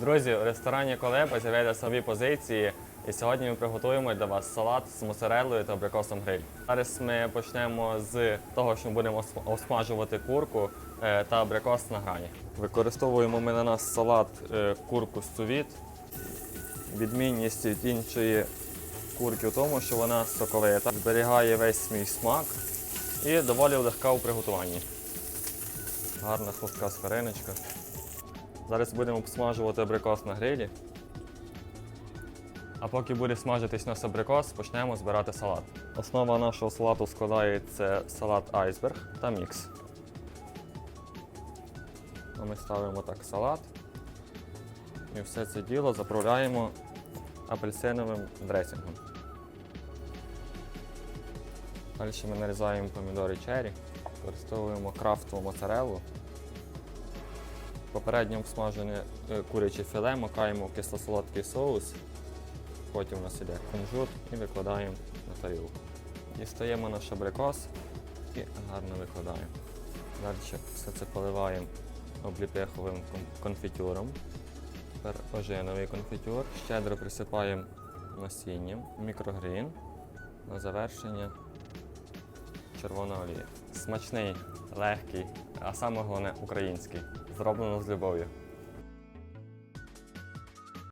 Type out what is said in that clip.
Друзі, у ресторані Колеба з'являються нові позиції, і сьогодні ми приготуємо для вас салат з моцареллою та абрикосом гриль. Зараз ми почнемо з того, що ми будемо ос- осмажувати курку е, та абрикос на грані. Використовуємо ми на нас салат е, курку з цувіт. Відмінність від іншої курки в тому, що вона соковита, зберігає весь свій смак і доволі легка у приготуванні. Гарна хрустка скориночка. Зараз будемо обсмажувати абрикос на грилі. А поки буде смажитись наш абрикос, почнемо збирати салат. Основа нашого салату складається салат айсберг та мікс. Ми ставимо так салат і все це діло заправляємо апельсиновим дресингом. Далі ми нарізаємо помідори черрі, використовуємо крафтову моцареллу. Попередньо обсмажене е, куряче філе макаємо в кисло-солодкий соус. Потім у нас іде кунжут і викладаємо на тарілку. Дістаємо наш абрикос і гарно викладаємо. Далі все це поливаємо обліпеховим кон- конфітюром. Тепер ожиновий конфітюр. Щедро присипаємо насінням, мікрогрін. На завершення червона олія. Смачний, легкий, а саме головне український. Зроблено з любов'ю.